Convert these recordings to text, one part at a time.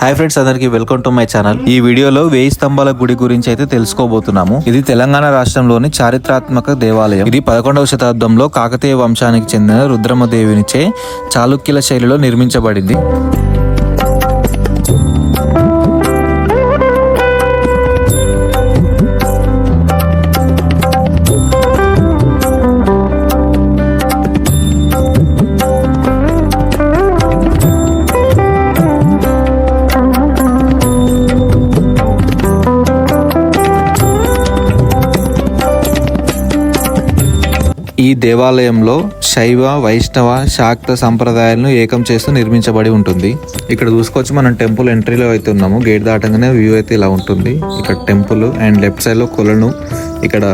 Hi friends అందరికి welcome to my channel ఈ వీడియోలో వేయి స్తంభాల గుడి గురించి అయితే తెలుసుకోబోతున్నాము. ఇది తెలంగాణ రాష్ట్రంలోని చారిత్రాత్మక దేవాలయం. ఇది పదకొండవ శతాబ్దంలో కాకతీయ వంశానికి చెందిన రుద్రమదేవినిచే చాళుక్యుల శైలిలో నిర్మించబడింది. ఈ దేవాలయంలో శైవ వైష్ణవ శాక్త సంప్రదాయాలను ఏకం చేస్తూ నిర్మించబడి ఉంటుంది. ఇక్కడ చూసుకోవచ్చు మనం టెంపుల్ ఎంట్రీలో అయితే ఉన్నాము. గేట్ దాటంగానే వ్యూ అయితే ఇలా ఉంటుంది. ఇక్కడ టెంపుల్ అండ్ లెఫ్ట్ సైడ్లో కొలను. ఇక్కడ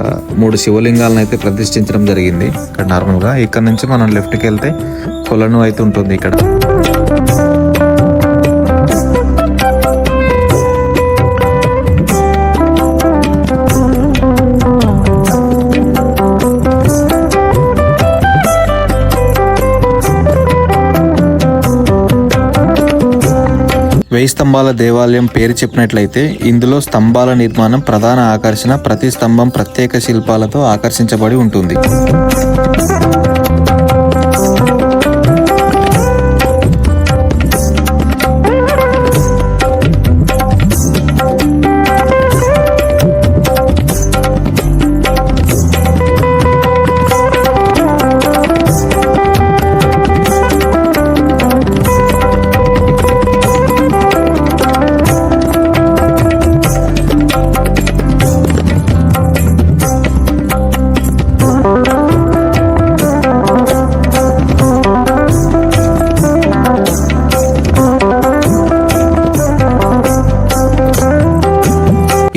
మూడు శివలింగాలను అయితే ప్రతిష్ఠించడం జరిగింది. ఇక్కడ నార్మల్గా ఇక్కడ నుంచి మనం లెఫ్ట్కి వెళ్తే కొలను అయితే ఉంటుంది ఇక్కడ. వెయ్యి స్తంభాల దేవాలయం పేరు చెప్పినట్లయితే ఇందులో స్తంభాల నిర్మాణం ప్రధాన ఆకర్షణ ప్రతి స్తంభం ప్రత్యేక శిల్పాలతో ఆకర్షించబడి ఉంటుంది.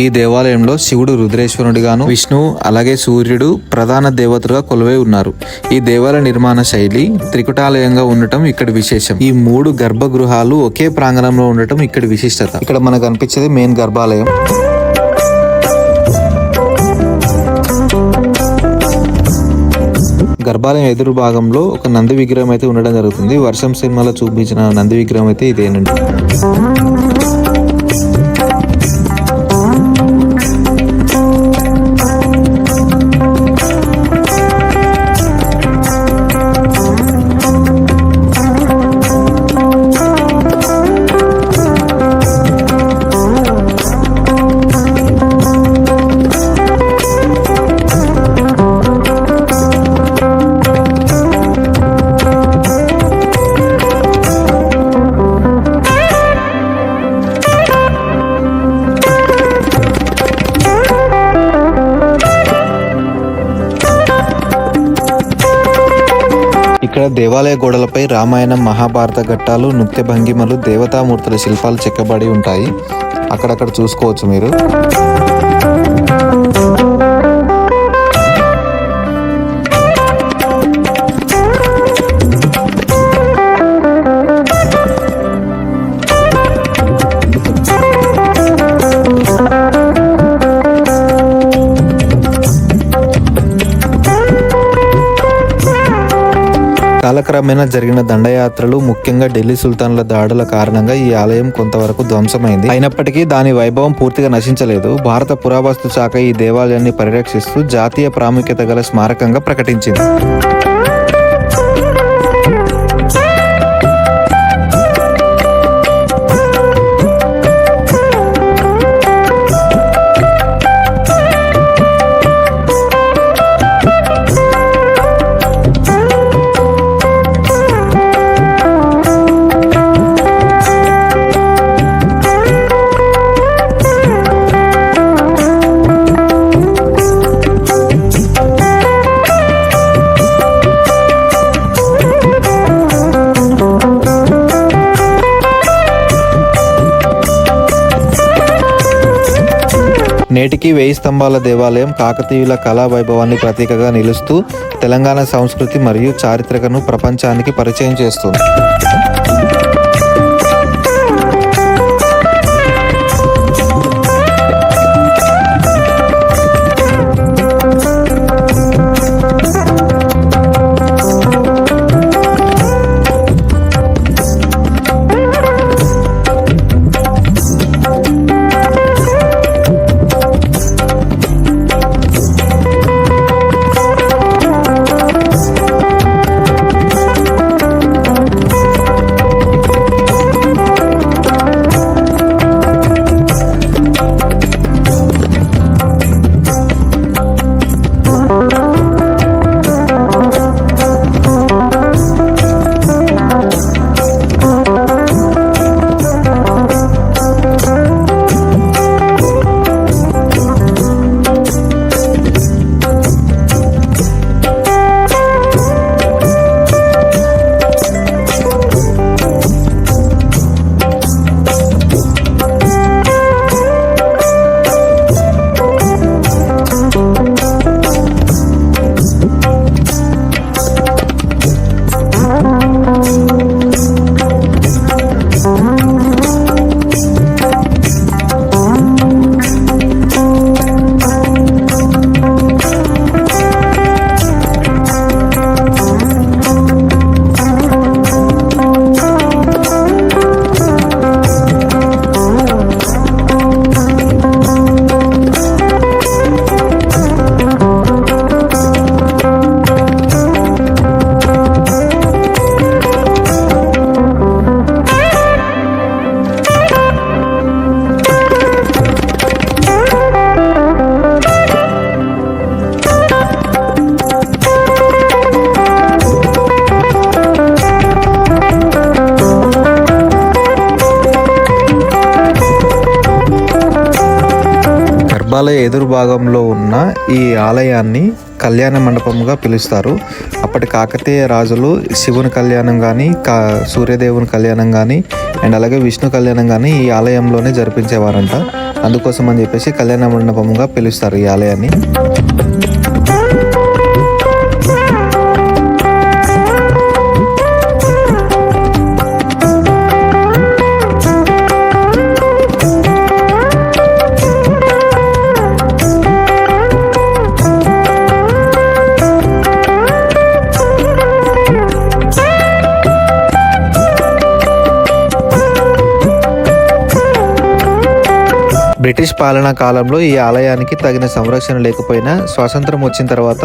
ఈ దేవాలయంలో శివుడు రుద్రేశ్వరుడిగాను విష్ణువు అలాగే సూర్యుడు ప్రధాన దేవతలుగా కొలువై ఉన్నారు. ఈ దేవాలయ నిర్మాణ శైలి త్రికుటాలయంగా ఉండటం ఇక్కడ విశేషం. ఈ మూడు గర్భగృహాలు ఒకే ప్రాంగణంలో ఉండటం ఇక్కడ విశిష్టత. ఇక్కడ మనకు కనిపించేది మెయిన్ గర్భాలయం. గర్భాలయం ఎదురు భాగంలో ఒక నంది విగ్రహం అయితే ఉండడం జరుగుతుంది. వర్షం సినిమాలో చూపించిన నంది విగ్రహం అయితే ఇదేనండి. ఇక్కడ దేవాలయ గోడలపై రామాయణం మహాభారత ఘట్టాలు నృత్య భంగిమలు దేవతామూర్తుల శిల్పాలు చెక్కబడి ఉంటాయి. అక్కడక్కడ చూసుకోవచ్చు మీరు. కాలక్రమేణా జరిగిన దండయాత్రలు ముఖ్యంగా ఢిల్లీ సుల్తాన్ల దాడుల కారణంగా ఈ ఆలయం కొంతవరకు ధ్వంసమైంది. అయినప్పటికీ దాని వైభవం పూర్తిగా నశించలేదు. భారత పురావస్తు శాఖ ఈ దేవాలయాన్ని పరిరక్షిస్తూ జాతీయ ప్రాముఖ్యత గల స్మారకంగా ప్రకటించింది. నేటికి వేయి స్తంభాల దేవాలయం కాకతీయుల కళా వైభవాన్ని ప్రతీకగా నిలుస్తూ తెలంగాణ సంస్కృతి మరియు చారిత్రకను ప్రపంచానికి పరిచయం చేస్తుంది. భాగంలో ఉన్న ఈ ఆలయాన్ని కళ్యాణ మండపంగా పిలుస్తారు. అప్పటి కాకతీయ రాజులు శివుని కళ్యాణం కానీ కా సూర్యదేవుని కళ్యాణం కానీ అండ్ అలాగే విష్ణు కళ్యాణం కానీ ఈ ఆలయంలోనే జరిపించేవారంట. అందుకోసం అని చెప్పేసి కళ్యాణ మండపంగా పిలుస్తారు ఈ ఆలయాన్ని. బ్రిటిష్ పాలనా కాలంలో ఈ ఆలయానికి తగిన సంరక్షణ లేకపోయినా స్వాతంత్రం వచ్చిన తర్వాత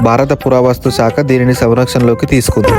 భారత పురావస్తు శాఖ దీనిని సంరక్షణలోకి తీసుకుంది.